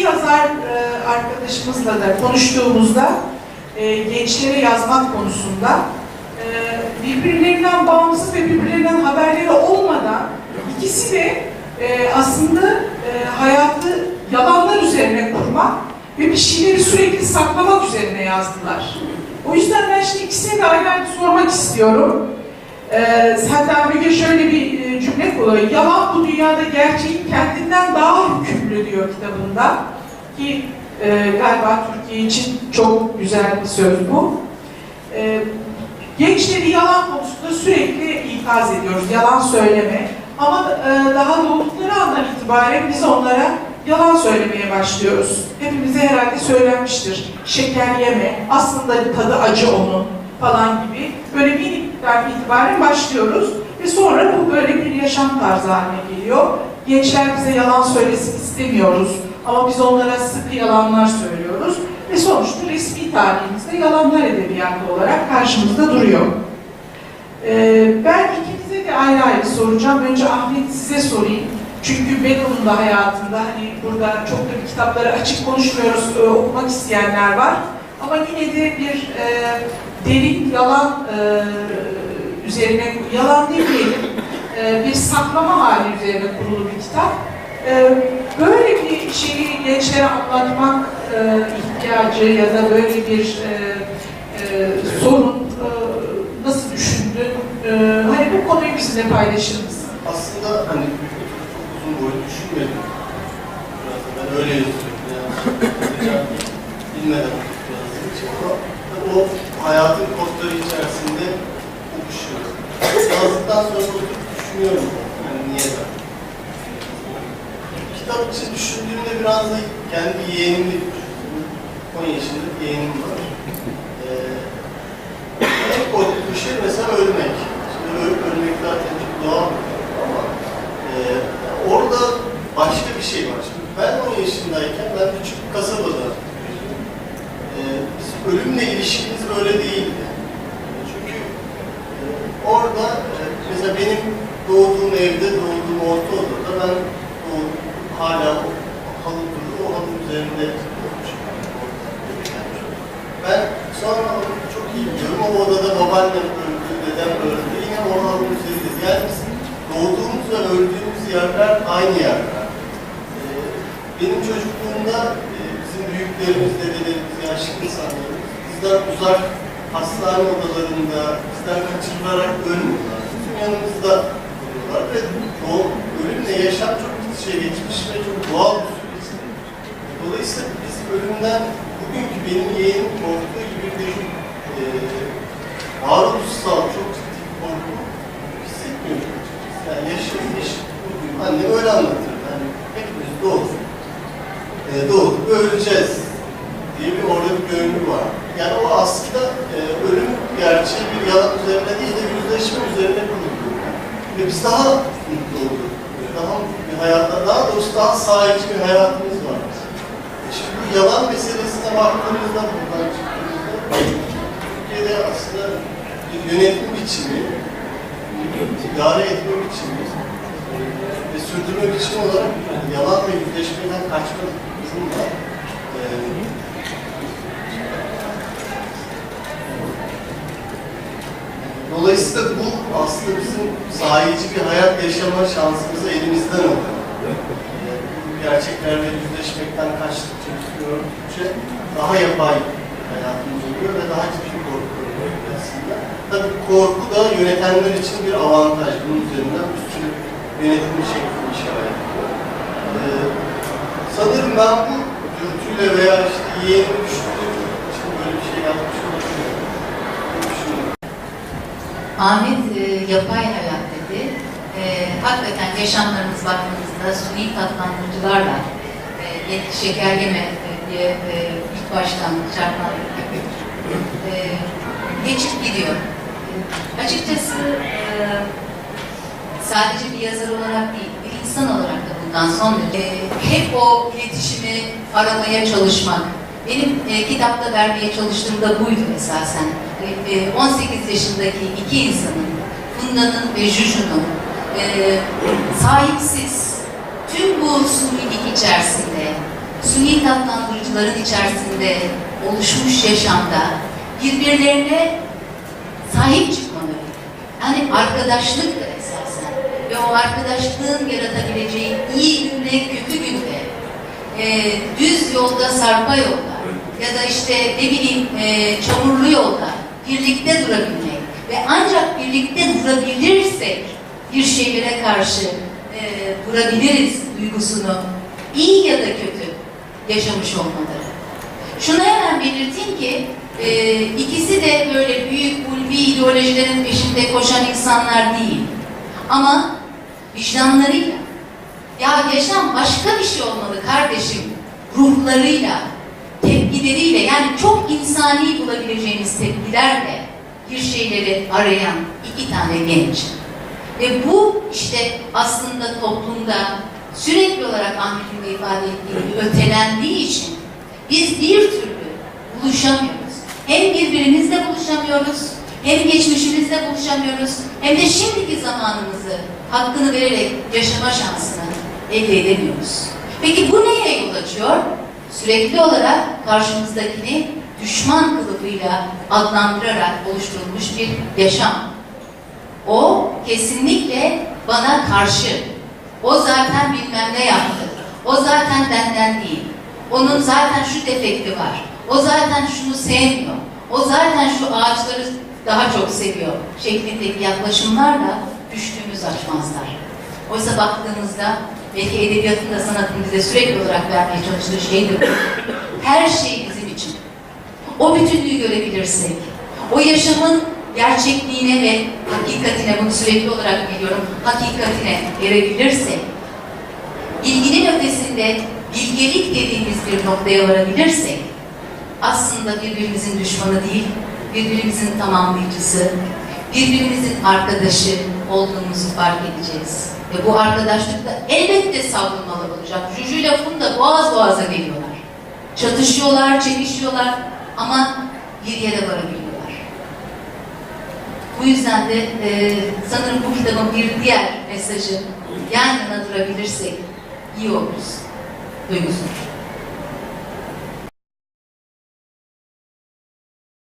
iki yazar e, arkadaşımızla da konuştuğumuzda e, gençlere yazmak konusunda e, birbirlerinden bağımsız ve birbirlerinden haberleri olmadan ikisi de e, aslında e, hayatı yalanlar üzerine kurmak ve bir şeyleri sürekli saklamak üzerine yazdılar. O yüzden ben şimdi ikisine de ayrı sormak istiyorum. Hatta bir gün şöyle bir cümle kullanıyor. Yalan bu dünyada gerçeğin kendinden daha hükümlü diyor kitabında. Ki e, galiba Türkiye için çok güzel bir söz bu. E, gençleri yalan konusunda sürekli ikaz ediyoruz. Yalan söyleme. Ama e, daha doğdukları andan itibaren biz onlara yalan söylemeye başlıyoruz. Hepimize herhalde söylenmiştir. Şeker yeme, aslında tadı acı onun falan gibi. Böyle minikten itibaren başlıyoruz. Ve sonra bu böyle bir yaşam tarzı haline geliyor. Gençler bize yalan söylesin istemiyoruz. Ama biz onlara sıkı yalanlar söylüyoruz. Ve sonuçta resmi tarihimizde yalanlar edebiyatı olarak karşımızda duruyor. Ee, ben ikinize de ayrı ayrı soracağım. Önce Ahmet size sorayım. Çünkü onun da hayatında hani burada çok da bir kitapları açık konuşmuyoruz, e, okumak isteyenler var. Ama yine de bir e, derin yalan e, üzerine, yalan demeyelim, e, bir saklama hali üzerine kurulu bir kitap. E, böyle bir şeyi gençlere anlatmak e, ihtiyacı ya da böyle bir e, e, sorun e, nasıl düşündün? E, hani bu konuyu bizimle paylaşır mısın? Aslında hani uzun boylu düşünmedim. Ben öyle yazıyorum. Yani, bilmeden tabii o hayatın kodları içerisinde oluşuyor. Yazdıktan sonra oturup düşünüyorum. Yani niye ben? Kitap için düşündüğümde biraz da kendi yeğenimle düşündüm. 10 yaşında bir yeğenim var. Ee, en korktuğu şey mesela ölmek. Şimdi öl- ölmek zaten çok doğal ama e, orada başka bir şey var. Şimdi ben 10 yaşındayken ben küçük bir kasabada büyüdüm. E, biz ölümle ilişkimiz böyle değildi. Çünkü e, orada e, mesela benim doğduğum evde, doğduğum orta odada ben doğdum, hala o halı durur, o üzerinde. Ben sonra çok iyi biliyorum. O odada babaannem öldü, dedem öldü. Yine o halının üzerindeyiz. Yani doğduğumuz ve öldüğümüz yerler aynı yerler. Ee, benim çocukluğumda e, bizim büyüklerimiz, dedelerimiz, yaşlı insanlarımız bizden uzak hastane odalarında bizden kaçırılarak ölmüyorlar. Bizim yanımızda ve o ölümle yaşam çok içe geçmiş ve çok doğal bir süreç. Dolayısıyla biz ölümden bugünkü benim yeğenim korktuğu gibi bir e, varoluşsal çok ciddi bir korku hissetmiyorum. Yani yaşım, bugün annem öyle anlatır. Yani hepimiz doğduk. E, doğduk öleceğiz diye bir orada bir görünüm var. Yani o aslında e, ölüm gerçeği bir yalan üzerine değil de yüzleşme üzerine kuruluyor. Ve biz daha mutlu olduk. Daha mutlu bir hayatla, daha doğrusu daha sahici bir hayatımız var. Şimdi bu yalan meselesine baktığımızda buradan çıktığımızda Türkiye'de aslında bir yönetim biçimi, bir idare etme biçimi e, ve sürdürme biçimi olarak yalan ve yüzleşmeden kaçma durum. E, Dolayısıyla bu aslında bizim sahici bir hayat yaşama şansımızı elimizden alıyor. Gerçeklerle yüzleşmekten kaçtıkça, gördükçe daha yapay hayatımız oluyor ve daha ciddi korku oluyor aslında. Tabii korku da yönetenler için bir avantaj. Bunun üzerinden bir sürü yönetim şekli işaret ediyor. Ee, sanırım ben bu dürtüyle veya işte yeğenim düştüğüm için böyle bir şey yapmış olabilirim. Düşünüyorum. Ahmet e, yapay hayat dedi. E, hakikaten yaşamlarımız baktığımızda suni tatlandırıcılarla e, şeker yeme e, diye e, ilk baştan şartlandırdık. E, geçip gidiyor. E, açıkçası e, sadece bir yazar olarak değil, bir insan olarak da bundan son derece e, hep o iletişimi aramaya çalışmak. Benim e, kitapta vermeye çalıştığım da buydu esasen. E, e, 18 yaşındaki iki insanın, Funda'nın ve Juju'nun e, sahipsiz, tüm bu sunilik içerisinde suni tatlandırıcıların içerisinde oluşmuş yaşamda birbirlerine sahip çıkmaları. Yani arkadaşlık da esasen ve o arkadaşlığın yaratabileceği iyi günde, kötü günde, e, düz yolda, sarpa yolda ya da işte ne bileyim e, çamurlu yolda birlikte durabilmek ve ancak birlikte durabilirsek bir şeylere karşı e, durabiliriz duygusunu iyi ya da kötü yaşamış olmaları. Şunu hemen belirteyim ki e, ikisi de böyle büyük ulvi ideolojilerin peşinde koşan insanlar değil. Ama vicdanlarıyla ya yaşam başka bir şey olmalı kardeşim ruhlarıyla, tepkileriyle yani çok insani bulabileceğimiz tepkilerle bir şeyleri arayan iki tane genç. Ve bu işte aslında toplumda sürekli olarak Ahmet'in de ifade ettiği ötelendiği için biz bir türlü buluşamıyoruz. Hem birbirimizle buluşamıyoruz, hem geçmişimizle buluşamıyoruz, hem de şimdiki zamanımızı hakkını vererek yaşama şansını elde edemiyoruz. Peki bu neye yol açıyor? Sürekli olarak karşımızdakini düşman kılıfıyla adlandırarak oluşturulmuş bir yaşam. O kesinlikle bana karşı. O zaten bilmem ne yaptı. O zaten benden değil. Onun zaten şu defekti var. O zaten şunu sevmiyor. O zaten şu ağaçları daha çok seviyor şeklindeki yaklaşımlarla düştüğümüz açmazlar. Oysa baktığımızda belki edebiyatın da sanatın bize sürekli olarak vermeye çalıştığı şeydir. bu. Her şey bizim için. O bütünlüğü görebilirsek, o yaşamın gerçekliğine ve hakikatine, bunu sürekli olarak biliyorum, hakikatine erebilirsek, bilginin ötesinde bilgelik dediğimiz bir noktaya varabilirsek, aslında birbirimizin düşmanı değil, birbirimizin tamamlayıcısı, birbirimizin arkadaşı olduğumuzu fark edeceğiz. Ve bu arkadaşlıkta elbette savrulmalar olacak. Juju ile Funda boğaz boğaza geliyorlar. Çatışıyorlar, çekişiyorlar ama bir yere varabiliyorlar. Bu yüzden de e, sanırım bu kitabın bir diğer mesajı yan yana durabilirsek iyi oluruz. Duygusu.